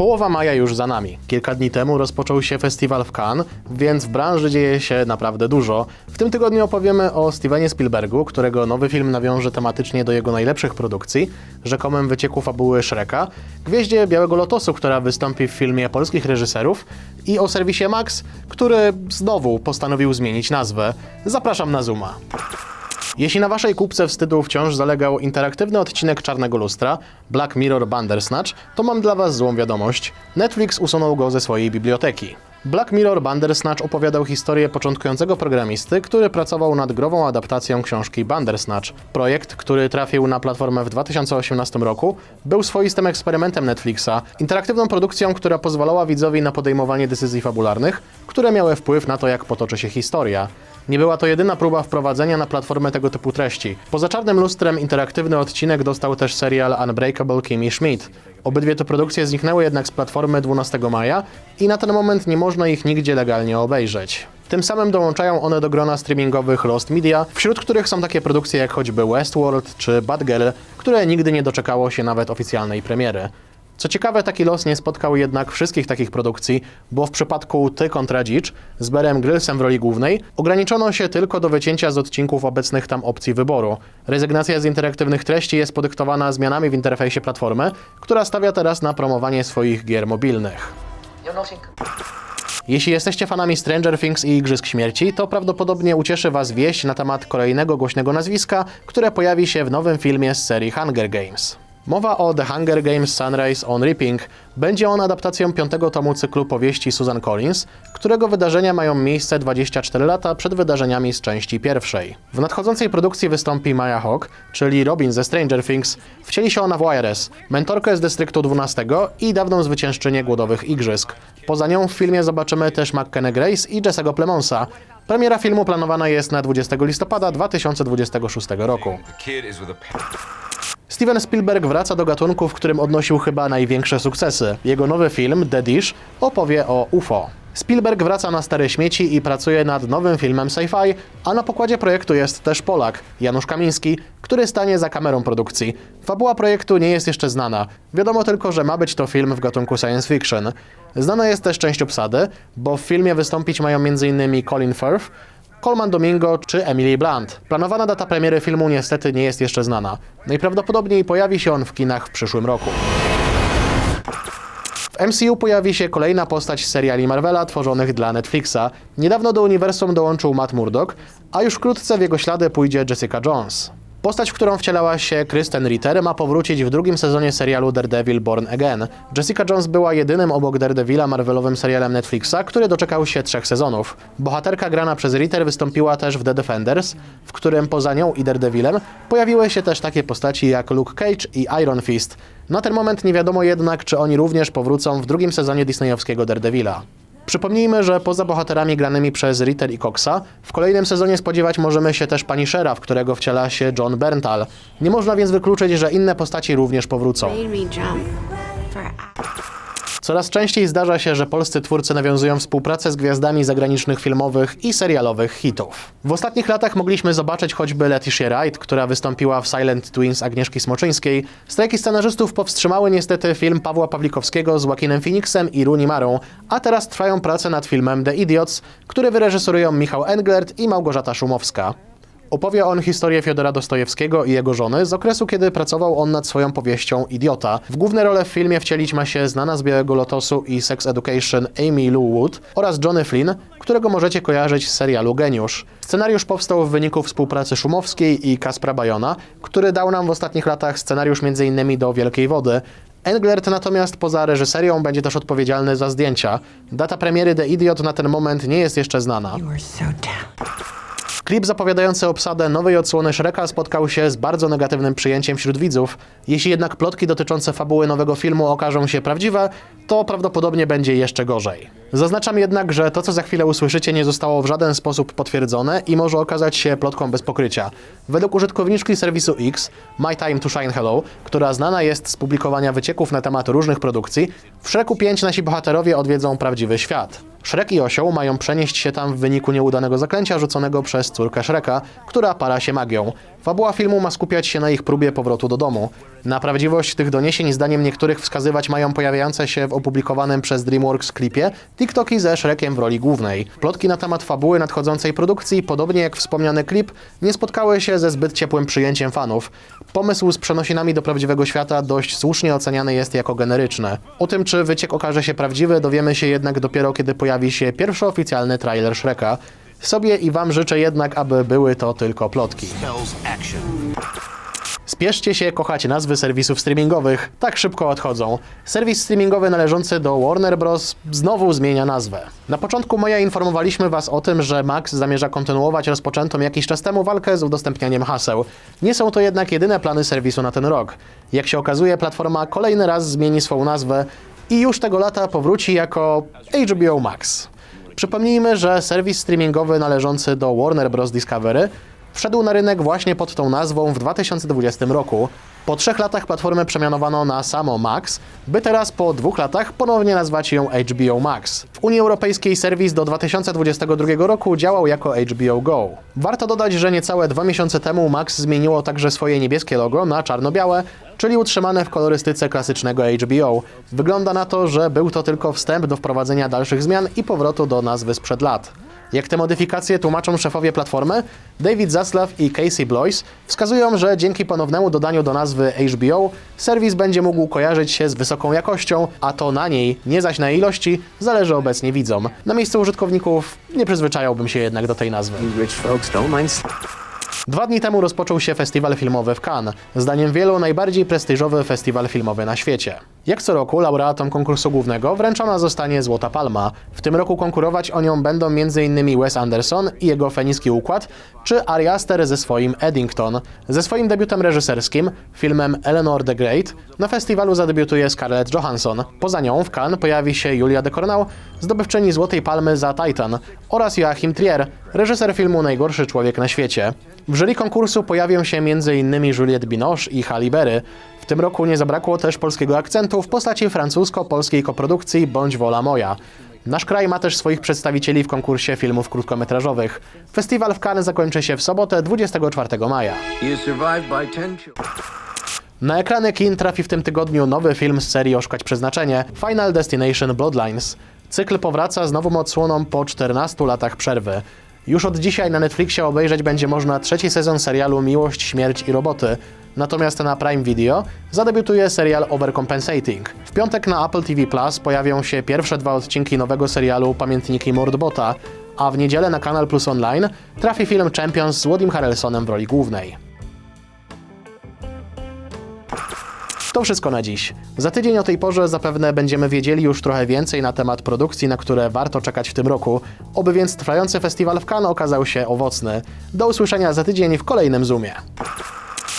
Połowa maja już za nami. Kilka dni temu rozpoczął się festiwal w Cannes, więc w branży dzieje się naprawdę dużo. W tym tygodniu opowiemy o Stevenie Spielbergu, którego nowy film nawiąże tematycznie do jego najlepszych produkcji, rzekomym wycieku fabuły Shreka, gwieździe Białego Lotosu, która wystąpi w filmie polskich reżyserów i o serwisie Max, który znowu postanowił zmienić nazwę. Zapraszam na Zuma. Jeśli na waszej kupce wstydu wciąż zalegał interaktywny odcinek Czarnego Lustra, Black Mirror Bandersnatch, to mam dla was złą wiadomość. Netflix usunął go ze swojej biblioteki. Black Mirror Bandersnatch opowiadał historię początkującego programisty, który pracował nad grową adaptacją książki Bandersnatch. Projekt, który trafił na platformę w 2018 roku, był swoistym eksperymentem Netflixa, interaktywną produkcją, która pozwalała widzowi na podejmowanie decyzji fabularnych, które miały wpływ na to, jak potoczy się historia. Nie była to jedyna próba wprowadzenia na platformę tego typu treści. Poza Czarnym Lustrem interaktywny odcinek dostał też serial Unbreakable Kimmy Schmidt. Obydwie te produkcje zniknęły jednak z platformy 12 maja i na ten moment nie można ich nigdzie legalnie obejrzeć. Tym samym dołączają one do grona streamingowych Lost Media, wśród których są takie produkcje jak choćby Westworld czy Bad Girl, które nigdy nie doczekało się nawet oficjalnej premiery. Co ciekawe, taki los nie spotkał jednak wszystkich takich produkcji, bo w przypadku Ty kontra Dzicz z Berem Grylsem w roli głównej ograniczono się tylko do wycięcia z odcinków obecnych tam opcji wyboru. Rezygnacja z interaktywnych treści jest podyktowana zmianami w interfejsie platformy, która stawia teraz na promowanie swoich gier mobilnych. Jeśli jesteście fanami Stranger Things i Igrzysk Śmierci, to prawdopodobnie ucieszy Was wieść na temat kolejnego głośnego nazwiska, które pojawi się w nowym filmie z serii Hunger Games. Mowa o The Hunger Games Sunrise on Reaping. Będzie on adaptacją piątego tomu cyklu powieści Susan Collins, którego wydarzenia mają miejsce 24 lata przed wydarzeniami z części pierwszej. W nadchodzącej produkcji wystąpi Maya Hawke, czyli Robin ze Stranger Things. Wcieli się ona w Wires, mentorkę z dystryktu 12 i dawną zwyciężczynię głodowych igrzysk. Poza nią w filmie zobaczymy też McKenna Grace i Jesse'ego Plemonsa. Premiera filmu planowana jest na 20 listopada 2026 roku. Steven Spielberg wraca do gatunku, w którym odnosił chyba największe sukcesy. Jego nowy film, The Dish, opowie o UFO. Spielberg wraca na stare śmieci i pracuje nad nowym filmem sci-fi, a na pokładzie projektu jest też Polak, Janusz Kamiński, który stanie za kamerą produkcji. Fabuła projektu nie jest jeszcze znana. Wiadomo tylko, że ma być to film w gatunku science fiction. Znana jest też część obsady, bo w filmie wystąpić mają m.in. Colin Firth, Colman Domingo czy Emily Blunt. Planowana data premiery filmu niestety nie jest jeszcze znana. Najprawdopodobniej pojawi się on w kinach w przyszłym roku. W MCU pojawi się kolejna postać z seriali Marvela tworzonych dla Netflixa. Niedawno do uniwersum dołączył Matt Murdock, a już wkrótce w jego ślady pójdzie Jessica Jones. Postać, w którą wcielała się Kristen Ritter, ma powrócić w drugim sezonie serialu Daredevil Born Again. Jessica Jones była jedynym obok Daredevila Marvelowym serialem Netflixa, który doczekał się trzech sezonów. Bohaterka grana przez Ritter wystąpiła też w The Defenders, w którym poza nią i Daredevilem pojawiły się też takie postaci jak Luke Cage i Iron Fist. Na ten moment nie wiadomo jednak, czy oni również powrócą w drugim sezonie disneyowskiego Daredevila. Przypomnijmy, że poza bohaterami granymi przez Ritter i Coxa, w kolejnym sezonie spodziewać możemy się też Punishera, w którego wciela się John Berntal. Nie można więc wykluczyć, że inne postaci również powrócą. Coraz częściej zdarza się, że polscy twórcy nawiązują współpracę z gwiazdami zagranicznych filmowych i serialowych hitów. W ostatnich latach mogliśmy zobaczyć choćby Letitia Wright, która wystąpiła w Silent Twins Agnieszki Smoczyńskiej. Strajki scenarzystów powstrzymały niestety film Pawła Pawlikowskiego z Joaquinem Phoenixem i Rooney Marą, a teraz trwają prace nad filmem The Idiots, który wyreżyserują Michał Englert i Małgorzata Szumowska. Opowie on historię Fiodora Dostojewskiego i jego żony z okresu, kiedy pracował on nad swoją powieścią Idiota. W główne role w filmie wcielić ma się znana z Białego Lotosu i Sex Education Amy Lou Wood oraz Johnny Flynn, którego możecie kojarzyć z serialu Geniusz. Scenariusz powstał w wyniku współpracy Szumowskiej i Kaspra Bajona, który dał nam w ostatnich latach scenariusz m.in. do Wielkiej Wody. Englert natomiast poza reżyserią będzie też odpowiedzialny za zdjęcia. Data premiery The Idiot na ten moment nie jest jeszcze znana. Klip zapowiadający obsadę nowej odsłony Shreka spotkał się z bardzo negatywnym przyjęciem wśród widzów. Jeśli jednak plotki dotyczące fabuły nowego filmu okażą się prawdziwe, to prawdopodobnie będzie jeszcze gorzej. Zaznaczam jednak, że to co za chwilę usłyszycie nie zostało w żaden sposób potwierdzone i może okazać się plotką bez pokrycia. Według użytkowniczki serwisu X, My Time to Shine Hello, która znana jest z publikowania wycieków na temat różnych produkcji, w Shreku 5 nasi bohaterowie odwiedzą prawdziwy świat. Shrek i osioł mają przenieść się tam w wyniku nieudanego zaklęcia rzuconego przez córkę Shreka, która para się magią. Fabuła filmu ma skupiać się na ich próbie powrotu do domu. Na prawdziwość tych doniesień zdaniem niektórych wskazywać mają pojawiające się w opublikowanym przez DreamWorks klipie TikToki ze Shrekiem w roli głównej. Plotki na temat fabuły nadchodzącej produkcji, podobnie jak wspomniany klip, nie spotkały się ze zbyt ciepłym przyjęciem fanów. Pomysł z przenosinami do prawdziwego świata dość słusznie oceniany jest jako generyczny. O tym, czy wyciek okaże się prawdziwy, dowiemy się jednak dopiero, kiedy pojawi się pierwszy oficjalny trailer Shreka. Sobie i Wam życzę jednak, aby były to tylko plotki. Spieszcie się, kochacie nazwy serwisów streamingowych, tak szybko odchodzą. Serwis streamingowy należący do Warner Bros. znowu zmienia nazwę. Na początku maja informowaliśmy Was o tym, że Max zamierza kontynuować rozpoczętą jakiś czas temu walkę z udostępnianiem haseł. Nie są to jednak jedyne plany serwisu na ten rok. Jak się okazuje, platforma kolejny raz zmieni swą nazwę i już tego lata powróci jako HBO Max. Przypomnijmy, że serwis streamingowy należący do Warner Bros. Discovery wszedł na rynek właśnie pod tą nazwą w 2020 roku. Po trzech latach platformę przemianowano na samo Max, by teraz po dwóch latach ponownie nazwać ją HBO Max. W Unii Europejskiej serwis do 2022 roku działał jako HBO Go. Warto dodać, że niecałe dwa miesiące temu Max zmieniło także swoje niebieskie logo na czarno-białe, czyli utrzymane w kolorystyce klasycznego HBO. Wygląda na to, że był to tylko wstęp do wprowadzenia dalszych zmian i powrotu do nazwy sprzed lat. Jak te modyfikacje tłumaczą szefowie platformy, David Zaslav i Casey Blois wskazują, że dzięki ponownemu dodaniu do nazwy HBO serwis będzie mógł kojarzyć się z wysoką jakością, a to na niej, nie zaś na ilości, zależy obecnie widzom. Na miejscu użytkowników nie przyzwyczajałbym się jednak do tej nazwy. Dwa dni temu rozpoczął się festiwal filmowy w Cannes, zdaniem wielu najbardziej prestiżowy festiwal filmowy na świecie. Jak co roku laureatom konkursu głównego wręczona zostanie Złota Palma. W tym roku konkurować o nią będą m.in. Wes Anderson i jego Feniski Układ, czy Ari Aster ze swoim Eddington. Ze swoim debiutem reżyserskim, filmem Eleanor the Great, na festiwalu zadebiutuje Scarlett Johansson. Poza nią w Cannes pojawi się Julia de Cornau, zdobywczyni Złotej Palmy za Titan, oraz Joachim Trier, reżyser filmu Najgorszy Człowiek na świecie. W jury konkursu pojawią się m.in. Juliette Binoche i Halle Berry. W tym roku nie zabrakło też polskiego akcentu w postaci francusko-polskiej koprodukcji Bądź wola moja. Nasz kraj ma też swoich przedstawicieli w konkursie filmów krótkometrażowych. Festiwal w Cannes zakończy się w sobotę 24 maja. Na ekrany kin trafi w tym tygodniu nowy film z serii Oszukać Przeznaczenie Final Destination Bloodlines. Cykl powraca z nową odsłoną po 14 latach przerwy. Już od dzisiaj na Netflixie obejrzeć będzie można trzeci sezon serialu Miłość, Śmierć i Roboty. Natomiast na Prime Video zadebiutuje serial Overcompensating. W piątek na Apple TV Plus pojawią się pierwsze dwa odcinki nowego serialu Pamiętniki Mordbota, a w niedzielę na Kanal Plus Online trafi film Champions z Woodim Harrelsonem w roli głównej. To wszystko na dziś. Za tydzień o tej porze zapewne będziemy wiedzieli już trochę więcej na temat produkcji, na które warto czekać w tym roku. Oby więc trwający festiwal w Cannes okazał się owocny. Do usłyszenia za tydzień w kolejnym Zoomie.